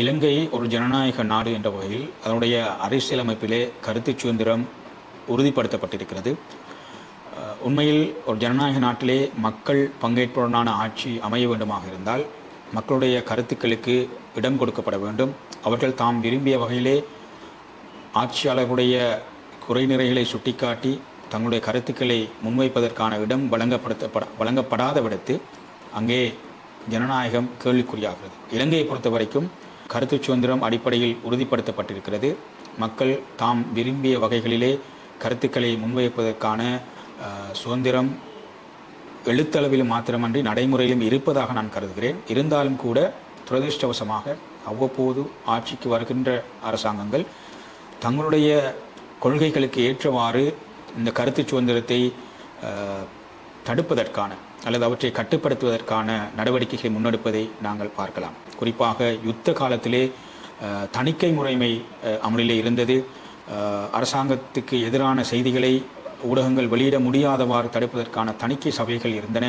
இலங்கை ஒரு ஜனநாயக நாடு என்ற வகையில் அதனுடைய அரசியலமைப்பிலே கருத்து சுதந்திரம் உறுதிப்படுத்தப்பட்டிருக்கிறது. உண்மையில் ஒரு ஜனநாயக நாட்டிலே மக்கள் பங்கேற்புடனான ஆட்சி அமைய வேண்டுமாக இருந்தால் மக்களுடைய கருத்துக்களுக்கு இடம் கொடுக்கப்பட வேண்டும். அவர்கள் தாம் விரும்பிய வகையிலே ஆட்சியாளர்களுடைய குறைநிறைகளை சுட்டிக்காட்டி தங்களுடைய கருத்துக்களை முன்வைப்பதற்கான இடம் வழங்கப்படுத்தப்பட வழங்கப்படாத விடத்து அங்கே ஜனநாயகம் கேள்விக்குறியாகிறது. இலங்கையை பொறுத்த வரைக்கும் கருத்து சுதந்திரம் அடிப்படையில் உறுதிப்படுத்தப்பட்டிருக்கிறது. மக்கள் தாம் விரும்பிய வகைகளிலே கருத்துக்களை முன்வைப்பதற்கான சுதந்திரம் எழுத்தளவிலும் மாத்திரமன்றி நடைமுறையிலும் இருப்பதாக நான் கருதுகிறேன். இருந்தாலும் கூட துரதிருஷ்டவசமாக அவ்வப்போது ஆட்சிக்கு வருகின்ற அரசாங்கங்கள் தங்களுடைய கொள்கைகளுக்கு ஏற்றவாறு இந்த கருத்து சுதந்திரத்தை தடுப்பதற்கான அல்லது அவற்றை கட்டுப்படுத்துவதற்கான நடவடிக்கைகளை முன்னெடுப்பதை நாங்கள் பார்க்கலாம். குறிப்பாக யுத்த காலத்திலே தணிக்கை முறைமை அமலிலே இருந்தது. அரசாங்கத்துக்கு எதிரான செய்திகளை ஊடகங்கள் வெளியிட முடியாதவாறு தடுப்பதற்கான தணிக்கை சபைகள் இருந்தன.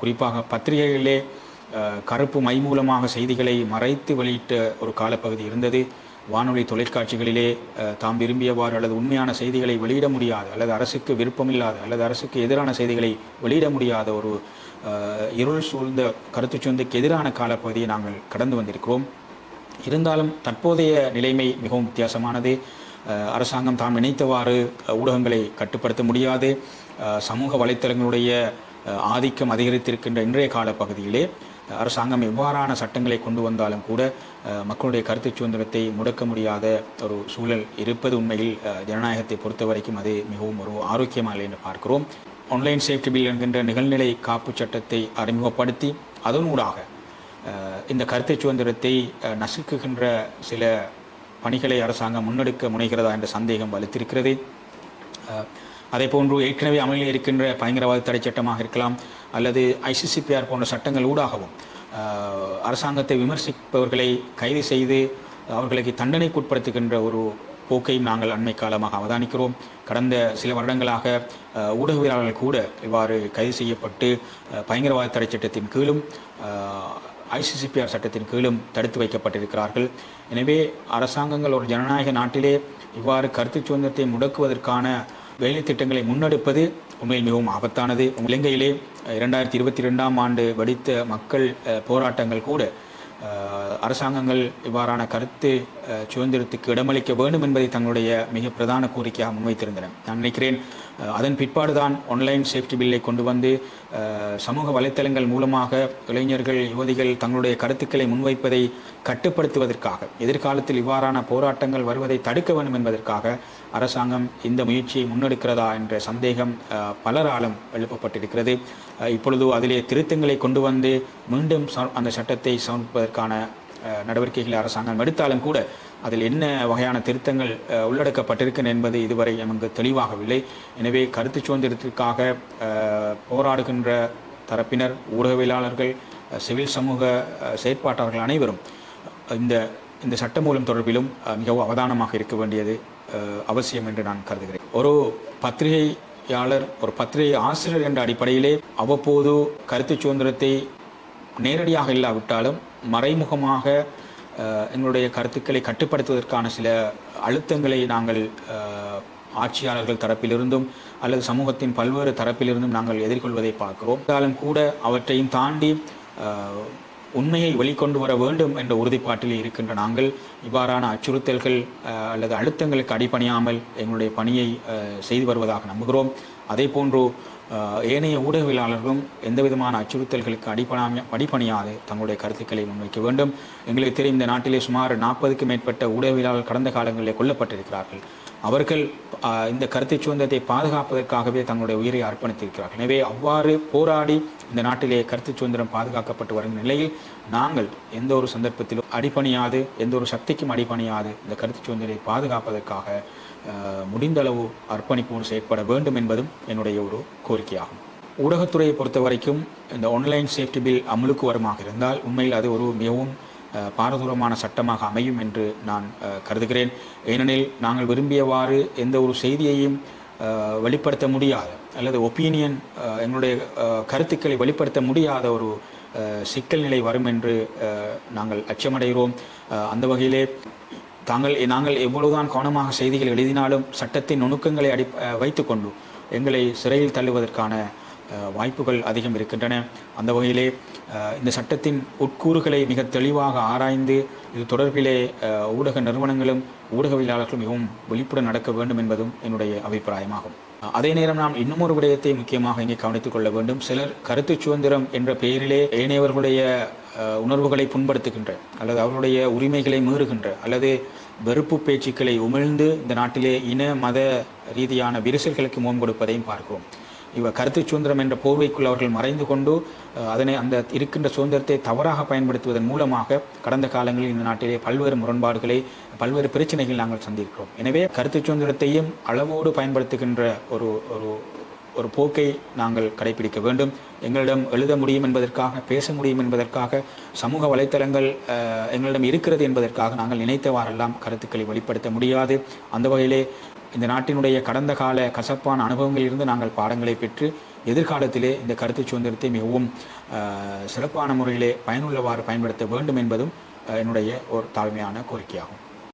குறிப்பாக பத்திரிகைகளிலே கருப்பு மை மூலமாக செய்திகளை மறைத்து வெளியிட்ட ஒரு காலப்பகுதி இருந்தது. வானொலி தொலைக்காட்சிகளிலே தாம் விரும்பியவாறு அல்லது உண்மையான செய்திகளை வெளியிட முடியாத அல்லது அரசுக்கு விருப்பமில்லாத அல்லது அரசுக்கு எதிரான செய்திகளை வெளியிட முடியாத ஒரு இருள் சூழ்ந்த கருத்து சுதந்திரத்துக்கு எதிரான காலப்பகுதியை நாங்கள் கடந்து வந்திருக்கிறோம். இருந்தாலும் தற்போதைய நிலைமை மிகவும் வித்தியாசமானது. அரசாங்கம் தாம் நினைத்தவாறு ஊடகங்களை கட்டுப்படுத்த முடியாது. சமூக வலைத்தளங்களுடைய ஆதிக்கம் அதிகரித்திருக்கின்ற இன்றைய காலப்பகுதியிலே அரசாங்கம் எவ்வாறான சட்டங்களை கொண்டு வந்தாலும் கூட மக்களுடைய கருத்து சுதந்திரத்தை முடக்க முடியாத ஒரு சூழல் இருப்பது உண்மையில் ஜனநாயகத்தை பொறுத்த வரைக்கும் அது மிகவும் ஒரு ஆரோக்கியமாக என்று பார்க்கிறோம். ஆன்லைன் சேஃப்டி பில் என்கின்ற நிகழ்நிலை காப்பு சட்டத்தை அறிமுகப்படுத்தி அதனூடாக இந்த கருத்து சுதந்திரத்தை நசுக்குகின்ற சில பணிகளை அரசாங்கம் முன்னெடுக்க முனைகிறதா என்ற சந்தேகம் வலுத்திருக்கிறது. அதே போன்று ஏற்கனவே அமலில் இருக்கின்ற பயங்கரவாத தடை சட்டமாக இருக்கலாம் அல்லது ஐசிசிபிஆர் போன்ற சட்டங்கள் ஊடாகவும் அரசாங்கத்தை விமர்சிப்பவர்களை கைது செய்து அவர்களுக்கு தண்டனைக்குட்படுத்துகின்ற ஒரு போக்கையும் நாங்கள் அண்மை காலமாக அவதானிக்கிறோம். கடந்த சில வருடங்களாக ஊடகவியலாளர்கள் கூட இவ்வாறு கைது செய்யப்பட்டு பயங்கரவாத தடை சட்டத்தின் கீழும் ஐசிசிபிஆர் சட்டத்தின் கீழும் தடுத்து வைக்கப்பட்டிருக்கிறார்கள். எனவே அரசாங்கங்கள் ஒரு ஜனநாயக நாட்டிலே இவ்வாறு கருத்து சுதந்திரத்தை முடக்குவதற்கான வேலை திட்டங்களை முன்னெடுப்பது உண்மையில் மிகவும் ஆபத்தானது. இலங்கையிலே இரண்டாயிரத்தி இருபத்தி ரெண்டாம் ஆண்டு வெடித்த மக்கள் போராட்டங்கள் கூட அரசாங்கங்கள் இவ்வாறான கருத்து சுதந்திரத்துக்கு இடமளிக்க வேண்டும் என்பதை தங்களுடைய மிக பிரதான கோரிக்கையாக முன்வைத்திருந்தன. நான் நினைக்கிறேன் அதன் பிற்பாடுதான் ஆன்லைன் சேஃப்டி பில்லை கொண்டு வந்து சமூக வலைத்தளங்கள் மூலமாக இளைஞர்கள் யுவதிகள் தங்களுடைய கருத்துக்களை முன்வைப்பதை கட்டுப்படுத்துவதற்காக எதிர்காலத்தில் இவ்வாறான போராட்டங்கள் வருவதை தடுக்க வேண்டும் என்பதற்காக அரசாங்கம் இந்த முயற்சியை முன்னெடுக்கிறதா என்ற சந்தேகம் பலராலும் எழுப்பப்பட்டிருக்கிறது. இப்பொழுது அதிலே திருத்தங்களை கொண்டு வந்து மீண்டும் ச- அந்த சட்டத்தை சமர்ப்பதற்கான நடவடிக்கைகளை அரசாங்கம் எடுத்தாலும் கூட அதில் என்ன வகையான திருத்தங்கள் அஹ், என்பது இதுவரை நமக்கு தெளிவாகவில்லை. எனவே கருத்து சுதந்திரத்திற்காக போராடுகின்ற தரப்பினர் ஊடகவியலாளர்கள் சிவில் சமூக செயற்பாட்டாளர்கள் அனைவரும் இந்த இந்த சட்டமூலம் தொடர்பிலும் மிகவும் அவதானமாக இருக்க வேண்டியது அவசியம் என்று நான் கருதுகிறேன். ஒரு பத்திரிகையாளர் ஒரு பத்திரிகை ஆசிரியர் என்ற அடிப்படையிலே அவ்வப்போது கருத்து சுதந்திரத்தை நேரடியாக இல்லாவிட்டாலும் மறைமுகமாக எங்களுடைய கருத்துக்களை கட்டுப்படுத்துவதற்கான சில அழுத்தங்களை நாங்கள் ஆட்சியாளர்கள் தரப்பிலிருந்தும் அல்லது சமூகத்தின் பல்வேறு தரப்பிலிருந்தும் நாங்கள் எதிர்கொள்வதை பார்க்கிறோம். இருந்தாலும் கூட அவற்றையும் தாண்டி உண்மையை வெளிக்கொண்டு வர வேண்டும் என்ற உறுதிப்பாட்டில் இருக்கின்ற நாங்கள் இவ்வாறான அச்சுறுத்தல்கள் அல்லது அழுத்தங்களுக்கு அடிபணியாமல் எங்களுடைய பணியை செய்து வருவதாக நம்புகிறோம். அதே போன்று ஏனைய ஊடகவியலாளர்களும் எந்த விதமான அச்சுறுத்தல்களுக்கு அடிப்படாம அடிப்பணியாது தங்களுடைய கருத்துக்களை முன்வைக்க வேண்டும். எங்களுக்கு தெரியும் இந்த நாட்டிலே சுமார் நாற்பதுக்கும் மேற்பட்ட ஊடகவியலாளர்கள் கடந்த காலங்களில் கொல்லப்பட்டிருக்கிறார்கள். அவர்கள் இந்த கருத்தை சுதந்திரத்தை பாதுகாப்பதற்காகவே தங்களுடைய உயிரை அர்ப்பணித்திருக்கிறார்கள். எனவே அவ்வாறு போராடி இந்த நாட்டிலே கருத்து சுதந்திரம் பாதுகாக்கப்பட்டு வரும் நிலையில் நாங்கள் எந்த ஒரு சந்தர்ப்பத்திலும் அடிபணியாது எந்த ஒரு சக்திக்கும் அடிபணியாது இந்த கருத்து சுதந்திரத்தை பாதுகாப்பதற்காக முடிந்தளவு அர்ப்பணிப்போடு செயற்பட வேண்டும் என்பதும் என்னுடைய ஒரு கோரிக்கையாகும். ஊடகத்துறையை பொறுத்த வரைக்கும் இந்த ஆன்லைன் சேஃப்டி பில் அமலுக்கு வருமாக இருந்தால் உண்மையில் அது ஒரு மிகவும் பாரதூரமான சட்டமாக அமையும் என்று நான் கருதுகிறேன். ஏனெனில் நாங்கள் விரும்பியவாறு எந்த ஒரு செய்தியையும் வெளிப்படுத்த முடியாத. அல்லது ஒப்பீனியன் எங்களுடைய கருத்துக்களை வெளிப்படுத்த முடியாத ஒரு சிக்கல் நிலை வரும் என்று நாங்கள் அச்சமடைகிறோம். அந்த வகையிலே தாங்கள் நாங்கள் எவ்வளவுதான் கவனமாக செய்திகள் எழுதினாலும் சட்டத்தின் நுணுக்கங்களை அடி வைத்துக்கொண்டு எங்களை சிறையில் தள்ளுவதற்கான வாய்ப்புகள் அதிகம் இருக்கின்றன. அந்த வகையிலே இந்த சட்டத்தின் உட்கூறுகளை மிக தெளிவாக ஆராய்ந்து இது தொடர்பிலே ஊடக நிறுவனங்களும் ஊடகவியலாளர்களும் மிகவும் விழிப்புடன் நடக்க வேண்டும் என்பதும் என்னுடைய அபிப்பிராயமாகும். அதே நேரம் நாம் இன்னும் ஒரு விடயத்தை முக்கியமாக இங்கே கவனித்துக் கொள்ள வேண்டும். சிலர் கருத்து சுதந்திரம் என்ற பெயரிலே ஏனையவர்களுடைய உணர்வுகளை புண்படுத்துகின்ற அல்லது அவருடைய உரிமைகளை மீறுகின்ற அல்லது வெறுப்பு பேச்சுக்களை உமிழ்ந்து இந்த நாட்டிலே இன மத ரீதியான விரிசல்களுக்கு முகம் கொடுப்பதையும் பார்க்கிறோம். இவ கருத்து சுதந்திரம் என்ற போர்வைக்குள் அவர்கள் மறைந்து கொண்டு அதனை அந்த இருக்கின்ற சுதந்திரத்தை தவறாக பயன்படுத்துவதன் மூலமாக கடந்த காலங்களில் இந்த நாட்டிலே பல்வேறு முரண்பாடுகளை பல்வேறு பிரச்சனைகள் நாங்கள் சந்திக்கிறோம். எனவே கருத்து சுதந்திரத்தையும் அளவோடு பயன்படுத்துகின்ற ஒரு ஒரு ஒரு போக்கை நாங்கள் கடைபிடிக்க வேண்டும். எங்களிடம் எழுத முடியும் என்பதற்காக பேச முடியும் என்பதற்காக சமூக வலைத்தளங்கள் எங்களிடம் இருக்கிறது என்பதற்காக நாங்கள் நினைத்தவாறெல்லாம் கருத்துக்களை வெளிப்படுத்த முடியாது. அந்த வகையிலே இந்த நாட்டினுடைய கடந்த கால கசப்பான அனுபவங்களிலிருந்து நாங்கள் பாடங்களை பெற்று எதிர்காலத்திலே இந்த கருத்து சுதந்திரத்தை மிகவும் சிறப்பான முறையிலே பயனுள்ளவாறு பயன்படுத்த வேண்டும் என்பதும் என்னுடைய ஒரு தாழ்மையான கோரிக்கையாகும்.